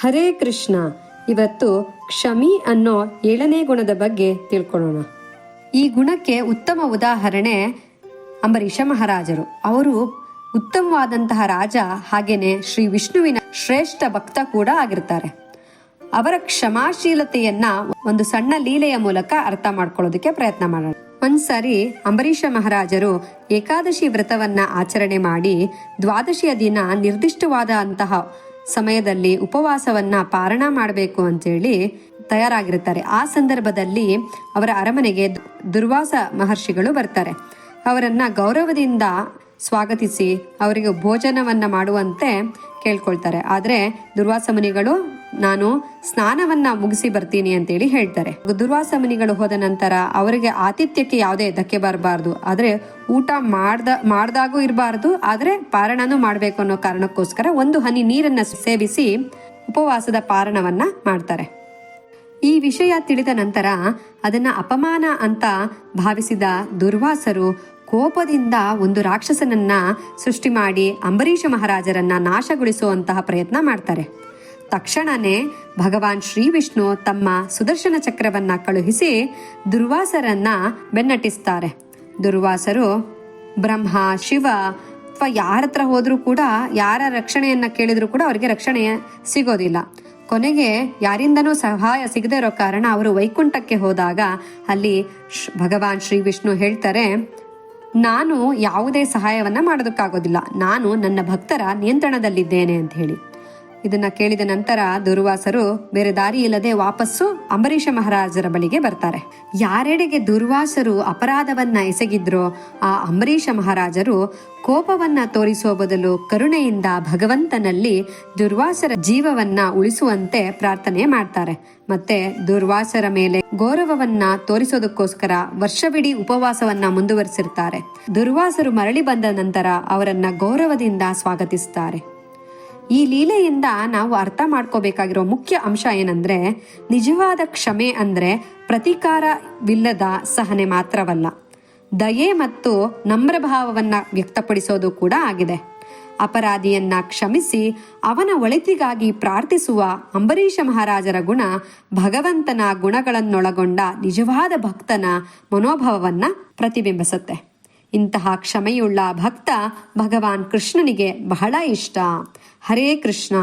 ಹರೇ ಕೃಷ್ಣ, ಇವತ್ತು ಕ್ಷಮಿ ಅನ್ನೋ ಏಳನೇ ಗುಣದ ಬಗ್ಗೆ ತಿಳ್ಕೊಳ್ಳೋಣ. ಈ ಗುಣಕ್ಕೆ ಉತ್ತಮ ಉದಾಹರಣೆ ಅಂಬರೀಷ ಮಹಾರಾಜರು. ಅವರು ಉತ್ತಮವಾದಂತಹ ರಾಜ ಹಾಗೇನೆ ಶ್ರೀ ವಿಷ್ಣುವಿನ ಶ್ರೇಷ್ಠ ಭಕ್ತ ಕೂಡ ಆಗಿರ್ತಾರೆ. ಅವರ ಕ್ಷಮಾಶೀಲತೆಯನ್ನ ಒಂದು ಸಣ್ಣ ಲೀಲೆಯ ಮೂಲಕ ಅರ್ಥ ಮಾಡ್ಕೊಳ್ಳೋದಕ್ಕೆ ಪ್ರಯತ್ನ ಮಾಡೋಣ. ಒಂದ್ಸರಿ ಅಂಬರೀಷ ಮಹಾರಾಜರು ಏಕಾದಶಿ ವ್ರತವನ್ನ ಆಚರಣೆ ಮಾಡಿ ದ್ವಾದಶಿಯ ದಿನ ನಿರ್ದಿಷ್ಟವಾದ ಅಂತಹ ಸಮಯದಲ್ಲಿ ಉಪವಾಸವನ್ನ ಪಾರಣ ಮಾಡಬೇಕು ಅಂತೇಳಿ ತಯಾರಾಗಿರ್ತಾರೆ ಆ ಸಂದರ್ಭದಲ್ಲಿ ಅವರ ಅರಮನೆಗೆ ದುರ್ವಾಸ ಮಹರ್ಷಿಗಳು ಬರ್ತಾರೆ. ಅವರನ್ನ ಗೌರವದಿಂದ ಸ್ವಾಗತಿಸಿ ಅವರಿಗೆ ಭೋಜನವನ್ನ ಮಾಡುವಂತೆ ಕೇಳ್ಕೊಳ್ತಾರೆ. ಆದರೆ ದುರ್ವಾಸ ಮುನಿಗಳು ನಾನು ಸ್ನಾನವನ್ನ ಮುಗಿಸಿ ಬರ್ತೀನಿ ಅಂತೇಳಿ ಹೇಳ್ತಾರೆ. ದುರ್ವಾಸ ಮುನಿಗಳು ಹೋದ ನಂತರ ಅವರಿಗೆ ಆತಿಥ್ಯಕ್ಕೆ ಯಾವುದೇ ಧಕ್ಕೆ ಬರಬಾರ್ದು. ಆದ್ರೆ ಊಟ ಮಾಡ್ದ, ಮಾಡ್ದಾಗೂ ಇರಬಾರ್ದು. ಆದ್ರೆ ಪಾರಣನೂ ಮಾಡಬೇಕು ಅನ್ನೋ ಕಾರಣಕ್ಕೋಸ್ಕರ ಒಂದು ಹನಿ ನೀರನ್ನ ಸೇವಿಸಿ ಉಪವಾಸದ ಪಾರಣವನ್ನ ಮಾಡ್ತಾರೆ. ಈ ವಿಷಯ ತಿಳಿದ ನಂತರ ಅದನ್ನ ಅಪಮಾನ ಅಂತ ಭಾವಿಸಿದ ದುರ್ವಾಸರು ಕೋಪದಿಂದ ಒಂದು ರಾಕ್ಷಸನನ್ನ ಸೃಷ್ಟಿ ಮಾಡಿ ಅಂಬರೀಷ ಮಹಾರಾಜರನ್ನ ನಾಶಗೊಳಿಸುವಂತಹ ಪ್ರಯತ್ನ ಮಾಡ್ತಾರೆ. ತಕ್ಷಣನೇ ಭಗವಾನ್ ಶ್ರೀ ವಿಷ್ಣು ತಮ್ಮ ಸುದರ್ಶನ ಚಕ್ರವನ್ನ ಕಳುಹಿಸಿ ದುರ್ವಾಸರನ್ನ ಬೆನ್ನಟ್ಟಿಸ್ತಾರೆ. ದುರ್ವಾಸರು, ಬ್ರಹ್ಮ, ಶಿವ, ಅಥವಾ ಯಾರ ಹತ್ರ ಹೋದ್ರೂ ಕೂಡ, ಯಾರ ರಕ್ಷಣೆಯನ್ನ ಕೇಳಿದ್ರು ಕೂಡ ಅವರಿಗೆ ರಕ್ಷಣೆ ಸಿಗೋದಿಲ್ಲ. ಕೊನೆಗೆ ಯಾರಿಂದನೂ ಸಹಾಯ ಸಿಗದೇ ಇರೋ ಕಾರಣ ಅವರು ವೈಕುಂಠಕ್ಕೆ ಹೋದಾಗ ಅಲ್ಲಿ ಭಗವಾನ್ ಶ್ರೀ ವಿಷ್ಣು ಹೇಳ್ತಾರೆ, ನಾನು ಯಾವುದೇ ಸಹಾಯವನ್ನ ಮಾಡೋದಕ್ಕಾಗೋದಿಲ್ಲ. ನಾನು ನನ್ನ ಭಕ್ತರ ನಿಯಂತ್ರಣದಲ್ಲಿದ್ದೇನೆ ಅಂತ ಹೇಳಿ. ಇದನ್ನ ಕೇಳಿದ ನಂತರ ದುರ್ವಾಸರು ಬೇರೆ ದಾರಿ ಇಲ್ಲದೆ ವಾಪಸ್ಸು ಅಂಬರೀಷ ಮಹಾರಾಜರ ಬಳಿಗೆ ಬರ್ತಾರೆ. ಯಾರೆಡೆಗೆ ದುರ್ವಾಸರು ಅಪರಾಧವನ್ನ ಎಸಗಿದ್ರೋ ಆ ಅಂಬರೀಷ ಮಹಾರಾಜರು ಕೋಪವನ್ನ ತೋರಿಸುವ ಬದಲು ಕರುಣೆಯಿಂದ ಭಗವಂತನಲ್ಲಿ ದುರ್ವಾಸರ ಜೀವವನ್ನ ಉಳಿಸುವಂತೆ ಪ್ರಾರ್ಥನೆ ಮಾಡ್ತಾರೆ. ಮತ್ತೆ ದುರ್ವಾಸರ ಮೇಲೆ ಗೌರವವನ್ನ ತೋರಿಸೋದಕ್ಕೋಸ್ಕರ ವರ್ಷವಿಡೀ ಉಪವಾಸವನ್ನ ಮುಂದುವರಿಸಿರ್ತಾರೆ. ದುರ್ವಾಸರು ಮರಳಿ ಬಂದ ನಂತರ ಅವರನ್ನ ಗೌರವದಿಂದ ಸ್ವಾಗತಿಸ್ತಾರೆ. ಈ ಲೀಲೆಯಿಂದ ನಾವು ಅರ್ಥ ಮಾಡ್ಕೋಬೇಕಾಗಿರೋ ಮುಖ್ಯ ಅಂಶ ಏನಂದ್ರೆ, ನಿಜವಾದ ಕ್ಷಮೆ ಅಂದ್ರೆ ಪ್ರತೀಕಾರವಿಲ್ಲದ ಸಹನೆ ಮಾತ್ರವಲ್ಲ. ದಯೆ ಮತ್ತು ನಮ್ರಭಾವವನ್ನ ವ್ಯಕ್ತಪಡಿಸೋದು ಕೂಡ ಆಗಿದೆ. ಅಪರಾಧಿಯನ್ನ ಕ್ಷಮಿಸಿ, ಅವನ ಒಳಿತಿಗಾಗಿ ಪ್ರಾರ್ಥಿಸುವ ಅಂಬರೀಷ ಮಹಾರಾಜರ ಗುಣ ಭಗವಂತನ ಗುಣಗಳನ್ನೊಳಗೊಂಡ ನಿಜವಾದ ಭಕ್ತನ ಮನೋಭಾವವನ್ನ ಪ್ರತಿಬಿಂಬಿಸುತ್ತೆ. ಇಂತಹ ಕ್ಷಮೆಯುಳ್ಳ ಭಕ್ತ ಭಗವಾನ್ ಕೃಷ್ಣನಿಗೆ ಬಹಳ ಇಷ್ಟ. ಹರೇ ಕೃಷ್ಣ.